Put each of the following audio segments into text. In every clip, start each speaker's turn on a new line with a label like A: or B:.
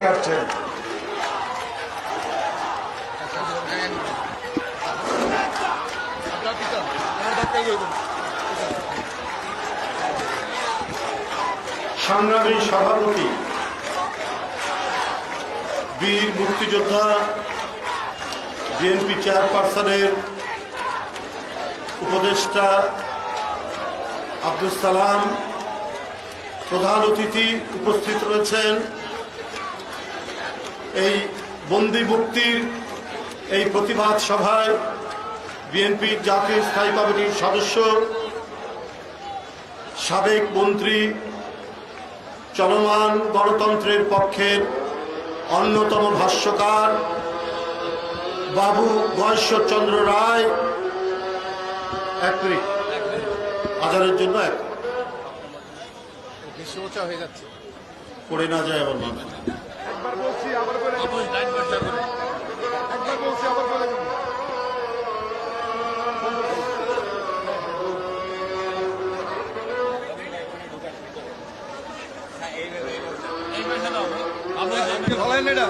A: কাটছেন সংগ্রামী সভাপতি বীর মুক্তিযোদ্ধা বিএনপি চেয়ারপারসনের উপদেষ্টা আব্দুল সালাম প্রধান অতিথি উপস্থিত রয়েছেন। এই বন্দি মুক্তির এই প্রতিবাদ সভায় বিএনপির জাতীয় স্থায়ী কমিটির সদস্য সাবেক মন্ত্রী চলমান গণতন্ত্রের পক্ষের অন্যতম ভাষ্যকার বাবু গয়েশ্বরচন্দ্র রায় এক মিনিট। জন্য এক।
B: হয়ে
A: পড়ে না যায় আমার মানুষ
C: একবার বলছি আবার বলে। একবার বলছি আবার বলে। ধরেন এটা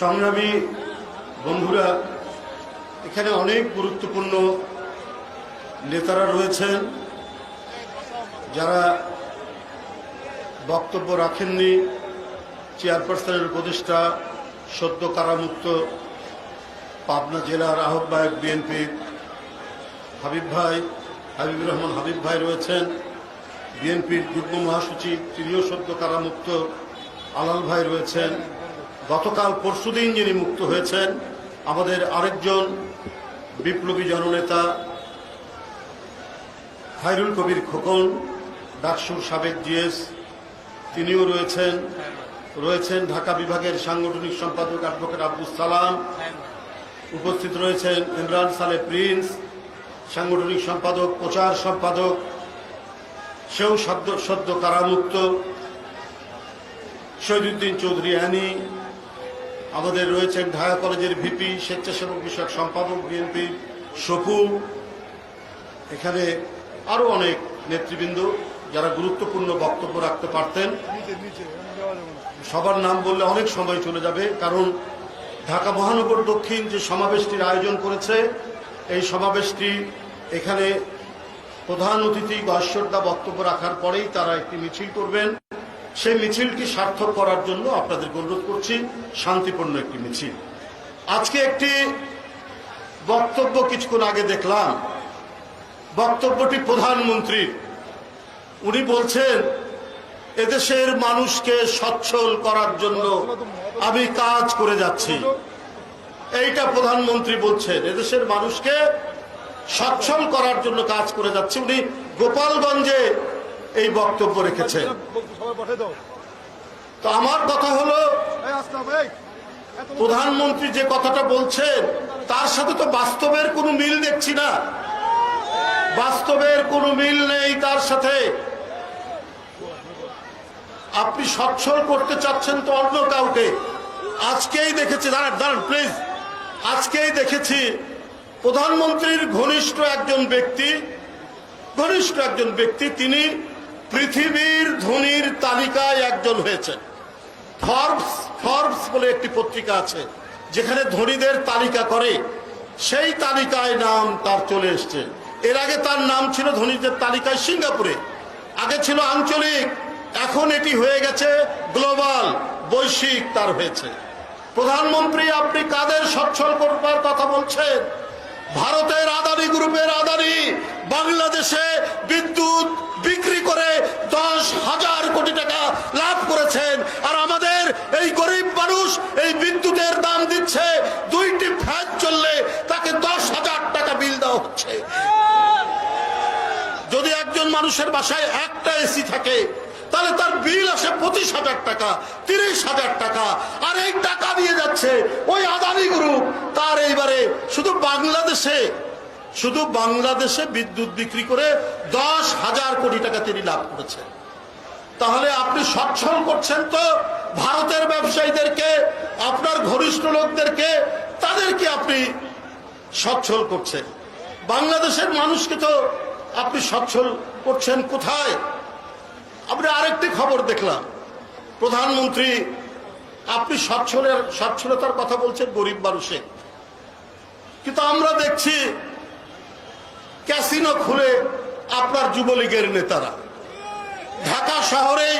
A: সংগ্রামী বন্ধুরা, এখানে অনেক গুরুত্বপূর্ণ নেতারা রয়েছেন যারা বক্তব্য রাখেননি। চেয়ারপারসনের উপদেষ্টা সদ্য কারামুক্ত পাবনা জেলার আহ্বায়ক বিএনপির হাবিব ভাই, হাবিবুর রহমান হাবিব ভাই রয়েছেন। বিএনপির যুগ্ম মহাসচিব, তিনিও সদ্য কারামুক্ত। আলাল ভাই রয়েছেন। গতকাল পরশুদিন যিনি মুক্ত হয়েছেন, আমাদের আরেকজন বিপ্লবী জননেতা খায়রুল কবির খোকন, ডাকসুর সাবেক জিএস, তিনিও রয়েছেন। রয়েছেন ঢাকা বিভাগের সাংগঠনিক সম্পাদক অ্যাডভোকেট আব্দুল সালাম। উপস্থিত রয়েছেন ইমরান সালে প্রিন্স, সাংগঠনিক সম্পাদক, প্রচার সম্পাদক সেও সদ্য সদ্য কারামুক্ত, শহীদুদ্দিন চৌধুরী অ্যানি আমাদের রয়েছেন ঢাকা কলেজের ভিপি, স্বেচ্ছাসেবক বিষয়ক সম্পাদক বিএনপি সপু এখানে আরও অনেক নেতৃবৃন্দ যারা গুরুত্বপূর্ণ বক্তব্য রাখতে পারতেন। সবার নাম বললে অনেক সময় চলে যাবে, কারণ ঢাকা মহানগর দক্ষিণ যে সমাবেশটির আয়োজন করেছে, এই সমাবেশটি এখানে প্রধান অতিথি গয়েশ্বরদা বক্তব্য রাখার পরেই তারা একটি মিছিল করবেন। সেই মিছিলটি সার্থক করার জন্য আপনাদেরকে অনুরোধ করছি, শান্তিপূর্ণ একটি মিছিল। আজকে একটি বক্তব্য কিছুক্ষণ আগে দেখলাম। বক্তব্যটি প্রধানমন্ত্রী উনি বলছেন, এদেশের মানুষকে সচ্ছল করার জন্য আমি কাজ করে যাচ্ছি। এইটা প্রধানমন্ত্রী বলছেন, এদেশের মানুষকে সচ্ছল করার জন্য কাজ করে যাচ্ছে। উনি গোপালগঞ্জে এই বক্তব্য
C: দাও
A: তো আমার কথা হলো, প্রধানমন্ত্রী যে কথাটা বলছেন, তার সাথে তো বাস্তবের কোনো মিল দেখছি না। বাস্তবের কোনো মিল নেই তার সাথে। আপনি সচ্ছল করতে চাচ্ছেন তো অন্য কাউকে। আজকেই দেখেছি, দাঁড়ান দাঁড়ান প্লিজ আজকেই দেখেছি, প্রধানমন্ত্রীর ঘনিষ্ঠ একজন ব্যক্তি, ঘনিষ্ঠ একজন ব্যক্তি, তিনি পৃথিবীর ধনির তালিকায় একজন হয়েছেন ফর্বস ফর্বস বলে একটি পত্রিকা আছে, যেখানে ধনীদের তালিকা করে। সেই তালিকায় নাম তার চলে এসছে। এর আগে তার নাম ছিল ধনীদের তালিকায় সিঙ্গাপুরে। আগে ছিল আঞ্চলিক। এখন এটি হয়ে গেছে গ্লোবাল, বৈশ্বিক তার হয়েছে। প্রধানমন্ত্রী আপনি কাদের সচ্ছল করবার কথা বলছেন? ভারতের আদানি গ্রুপের আদানি, বাংলাদেশে বিদ্যুৎ বিক্রি করে দশ হাজার কোটি টাকা লাভ করেছেন আর আমাদের এই গরিব মানুষ এই বিদ্যুতের দাম দিচ্ছে দুইটি ফ্যান চললে তাকে দশ হাজার টাকা বিল দেওয়া হচ্ছে যদি একজন মানুষের বাসায় একটা এসি থাকে, তাহলে তার বিল আসে পঁচিশ হাজার টাকা, তিরিশ হাজার টাকা, আর এই টাকা দিয়ে যাচ্ছে ওই আদানি গ্রুপ তার এইবারে শুধু বাংলাদেশে শুধু বাংলাদেশে বিদ্যুৎ বিক্রি করে দশ হাজার কোটি টাকা তিনি লাভ করেছেন। তাহলে আপনি সচ্ছল করছেন তো ভারতের ব্যবসায়ীদেরকে, আপনার ঘনিষ্ঠ লোকদেরকে, তাদেরকে আপনি সচ্ছল করছেন। বাংলাদেশের মানুষকে তো আপনি সচ্ছল করছেন কোথায়? আপনি আরেকটি খবর দেখলাম। প্রধানমন্ত্রী, আপনি সচ্ছলের সচ্ছলতার কথা বলছেন গরিব মানুষের। কিন্তু আমরা দেখছি, ক্যাসিনো খুলে আপনার যুবলীগের নেতারা। ঢাকা শহরে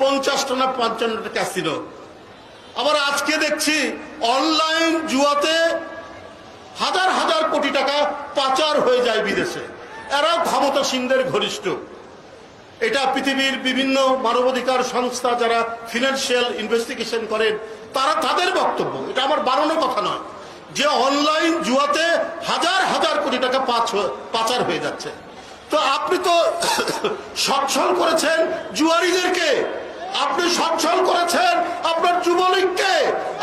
A: পঞ্চাশটা না পঞ্চান্নটা ক্যাসিনো। আবার আজকে দেখছি, অনলাইন জুয়াতে হাজার হাজার কোটি টাকা পাচার হয়ে যায় বিদেশে। এরাও ক্ষমতাসীনদের ঘনিষ্ঠ। এটা পৃথিবীর বিভিন্ন মানবাধিকার সংস্থা যারা ফিনান্সিয়াল ইনভেস্টিগেশন করেন, তারা তাদের বক্তব্য। এটা আমার বানানো কথা নয়। যে অনলাইন জুয়াতে হাজার হাজার কোটি টাকা পাচার হয়ে যাচ্ছে। তো আপনি তো সচ্ছল করেছেন জুয়ারিদেরকে। আপনি সচ্ছল করেছেন আপনার যুবলীগকে।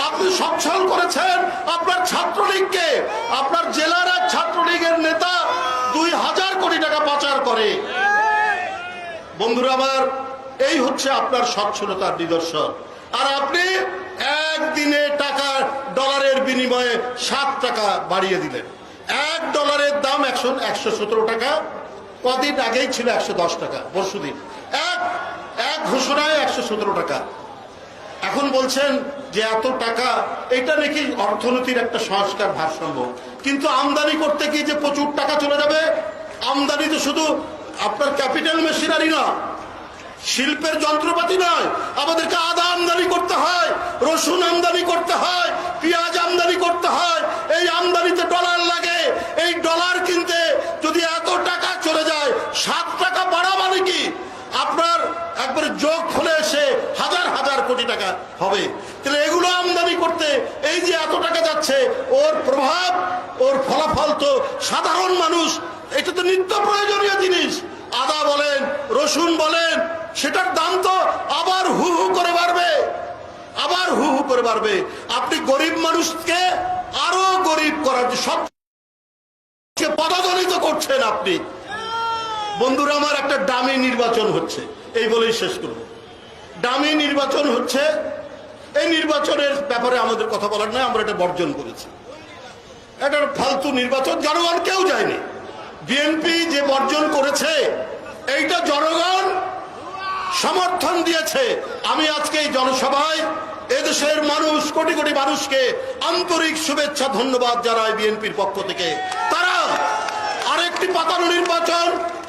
A: আপনি সচ্ছল করেছেন আপনার ছাত্রলীগকে। আপনার জেলার এক ছাত্রলীগের নেতা দুই হাজার টাকা পাচার করে। বন্ধুরা আমার, এই হচ্ছে আপনার সচ্ছলতার নিদর্শন। আর আপনি একদিনে টাকা ডলারের বিনিময়ে সাত টাকা বাড়িয়ে দিলেন। এক ডলারের দাম একশো একশো সতেরো টাকা, কদিন আগেই ছিল একশো দশ টাকা, পরশুদিন। এক এক ঘোষণায় একশো সতেরো টাকা। এখন বলছেন যে এত টাকা, এটা নাকি অর্থনীতির একটা সংস্কার ভারসাম্য। কিন্তু আমদানি করতে কি যে প্রচুর টাকা চলে যাবে আমদানি তো শুধু আপনার ক্যাপিটাল মেশিনারি না, শিল্পের যন্ত্রপাতি নয়, আমাদেরকে আদা আমদানি করতে হয়, রসুন আমদানি করতে হয়, পেঁয়াজ আমদানি করতে হয়, এই আমদানিতে ডলার লাগে, এই ডলার কিনতে যদি এত টাকা চলে যায়, সাত টাকা বাড়া মানে কি? আপনার একবারে যোগ খুলে এসে হাজার হাজার কোটি টাকা হবে। তাহলে এগুলো আমদানি করতে এই যে এত টাকা যাচ্ছে, ওর প্রভাব, ওর ফলাফল তো সাধারণ মানুষ এটা তো নিত্য প্রয়োজনীয় জিনিস। আদা বলেন, রসুন বলেন, সেটার দাম তো আবার হু হু করে বাড়বে। আবার হু হু করে বাড়বে। আপনি গরিব মানুষকে আরও গরিব করার সব পদদলিত করছেন আপনি। বন্ধুরা, আমার একটা ডামি নির্বাচন হচ্ছে। এই বলেই শেষ করব। ডামি নির্বাচন হচ্ছে। এই নির্বাচনের ব্যাপারে আমাদের কথা বলার নয়, আমরা এটা বর্জন করেছি। এটা ফালতু নির্বাচন জনগণ কেউ যায়নি। বিএনপি যে বর্জন করেছে, এইটা জনগণ সমর্থন দিয়েছে। আমি আজকে এই জনসভায় এদেশের মানুষ, কোটি কোটি মানুষকে আন্তরিক শুভেচ্ছা, ধন্যবাদ জানাই বিএনপির পক্ষ থেকে। তারা আরেকটি পাতানো নির্বাচন,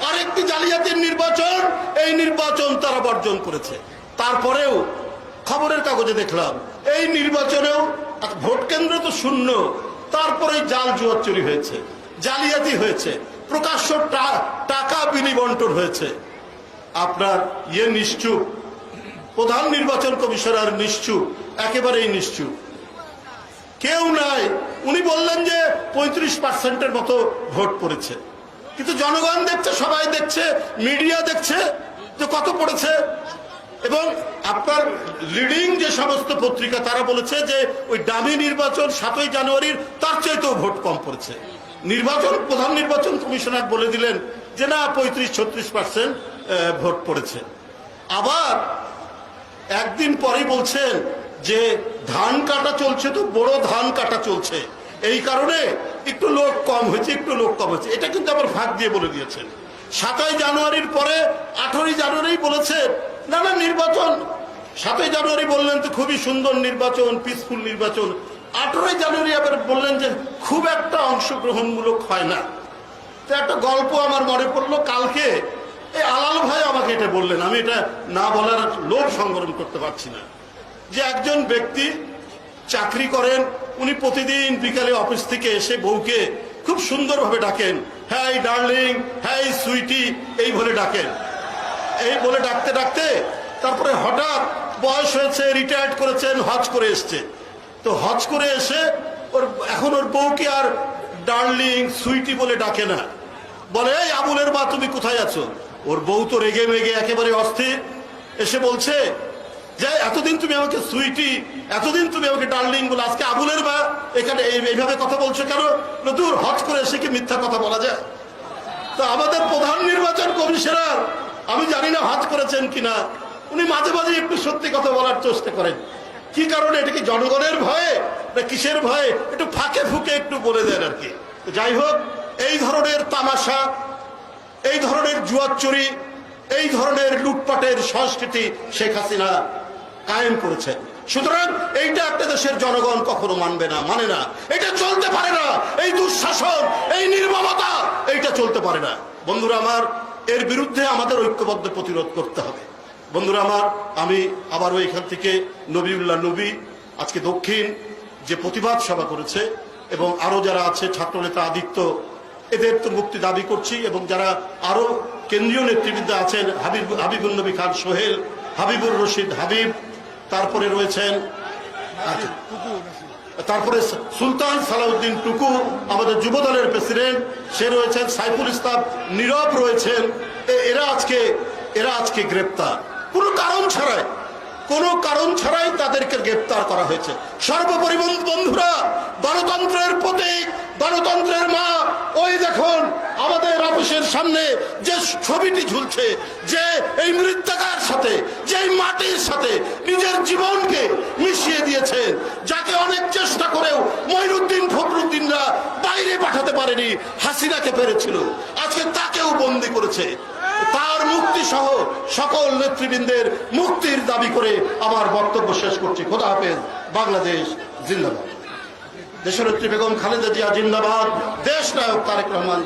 A: আরেকটি জালিয়াতির নির্বাচন, এই নির্বাচন তারা বর্জন করেছে। তারপরেও খবরের কাগজে দেখলাম, এই নির্বাচনেও ভোট কেন্দ্র তো শূন্য তারপরে জাল জুয়ার চুরি হয়েছে, জালিয়াতি হয়েছে। প্রকাশ্য টাকা বিনিবন্টন হয়েছে। আপনার ইয়ে নিশ্চুপ, প্রধান নির্বাচন কমিশনার নিশ্চুপ, একেবারেই নিশ্চুপ। কেউ নাই। উনি বললেন যে পঁয়ত্রিশ পার্সেন্টের মতো ভোট পড়েছে। কিন্তু জনগণ দেখছে, সবাই দেখছে, মিডিয়া দেখছে যে কত পড়েছে। এবং আপনার লিডিং যে সমস্ত পত্রিকা, তারা বলেছে যে ওই দামি নির্বাচন সাতই জানুয়ারির, তার চাইতেও ভোট কম পড়েছে। নির্বাচন, প্রধান নির্বাচন কমিশনার বলে দিলেন যে না, পঁয়ত্রিশ, ছত্রিশ পার্সেন্ট ভোট পড়েছে। আবার একদিন পরেই বলছেন যে ধান কাটা চলছে তো বড় ধান কাটা চলছে। এই কারণে একটু লোক কম হয়েছে, একটু লোক কম হয়েছে। এটা কিন্তু আবার ভাগ দিয়ে বলে দিয়েছেন। সাতই জানুয়ারির পরে আঠারোই জানুয়ারি বলেছেন, না না, নির্বাচন। সাতই জানুয়ারি বললেন তো খুবই সুন্দর নির্বাচন পিসফুল নির্বাচন। আঠারোই জানুয়ারি আবার বললেন যে খুব একটা অংশগ্রহণমূলক হয় না। তো একটা গল্প আমার মনে পড়ল, কালকে এই আলাল ভাই আমাকে এটা বললেন। আমি এটা না বলার লোভ সংবরণ করতে পারছি না। যে একজন ব্যক্তি চাকরি করেন, উনি প্রতিদিন বিকালে অফিস থেকে এসে বউকে খুব সুন্দরভাবে ডাকেন হ্যাঁ ডার্লিং হ্যাঁ সুইটি, এই বলে ডাকেন। এই বলে ডাকতে ডাকতে তারপরে হঠাৎ বয়স হয়েছে, রিটায়ার্ড করেছেন, হজ করে এসছে। তো হজ করে এসে ওর এখন ওর বউকে আর ডার্লিং সুইটি বলে ডাকে না। বলে এই আবুলের মা তুমি কোথায় আছো? ওর বউ তো রেগে মেগে একেবারে অস্থির। এসে বলছে যে এতদিন তুমি আমাকে সুইটি এতদিন তুমি আমাকে ডার্লিং বলে আজকে আবুলের মা এখানে এইভাবে কথা বলছো কেন? না, দূর হজ করে এসে কি মিথ্যা কথা বলা যায়? তো আমাদের প্রধান নির্বাচন কমিশনার আমি জানি না হজ করেছেন কিনা উনি মাঝে মাঝে একটু সত্যি কথা বলার চেষ্টা করেন। কি কারণে? এটা কি জনগণের ভয়ে? না কিসের ভয়ে? একটু ফাঁকে ফুকে একটু বলে দেন আর কি। যাই হোক, এই ধরনের তামাশা, এই ধরনের জুয়াচুরি এই ধরনের লুটপাটের সংস্কৃতি শেখ হাসিনা কায়েম করেছে সুতরাং এইটা একটা দেশের জনগণ কখনো মানবে না মানে না। এটা চলতে পারে না। এই দুঃশাসন, এই নির্মমতা, এইটা চলতে পারে না। বন্ধুরা আমার, এর বিরুদ্ধে আমাদের ঐক্যবদ্ধ প্রতিরোধ করতে হবে। বন্ধুরা আমার আমি আবারও এখান থেকে নবীউল্লাহ নবী আজকে দক্ষিণ যে প্রতিবাদ সভা করেছে এবং আরও যারা আছে ছাত্রনেতা আদিত্য এদের তো মুক্তি দাবি করছি এবং যারা আরও কেন্দ্রীয় নেতৃবৃন্দ আছেন হাবিব হাবিবুল নবী খান সোহেল হাবিবুর রশিদ হাবিব তারপরে রয়েছেন আচ্ছা, তারপরে সুলতান সালাউদ্দিন টুকু আমাদের যুব দলের প্রেসিডেন্ট সে রয়েছেন সাইফুল ইসলাম নীরব রয়েছেন এরা আজকে এরা আজকে গ্রেপ্তার। কোনো কারণ ছাড়াই, কোনো কারণ ছাড়াই তাদেরকে গ্রেপ্তার করা হয়েছে। সর্বোপরি বন্ধুরা, গণতন্ত্রের প্রতীক, গণতন্ত্রের মা, ওই দেখুন, আমাদের অফিসের সামনে যে ছবিটি ঝুলছে, যে এই মৃত্তাকার সাথে, যে মাটির সাথে নিজের জীবনকে মিশিয়ে দিয়েছে যাকে পারেনি, হাসিনাকে পেরেছিল। আজকে তাকেও বন্দি করেছে। তার মুক্তি সহ সকল নেতৃবৃন্দের মুক্তির দাবি করে আমার বক্তব্য শেষ করছি। খোদা হাফেজ, বাংলাদেশ জিন্দাবাদ। দেশনেত্রী বেগম খালেদা জিয়া জিন্দাবাদ। দেশ নায়ক তারেক রহমান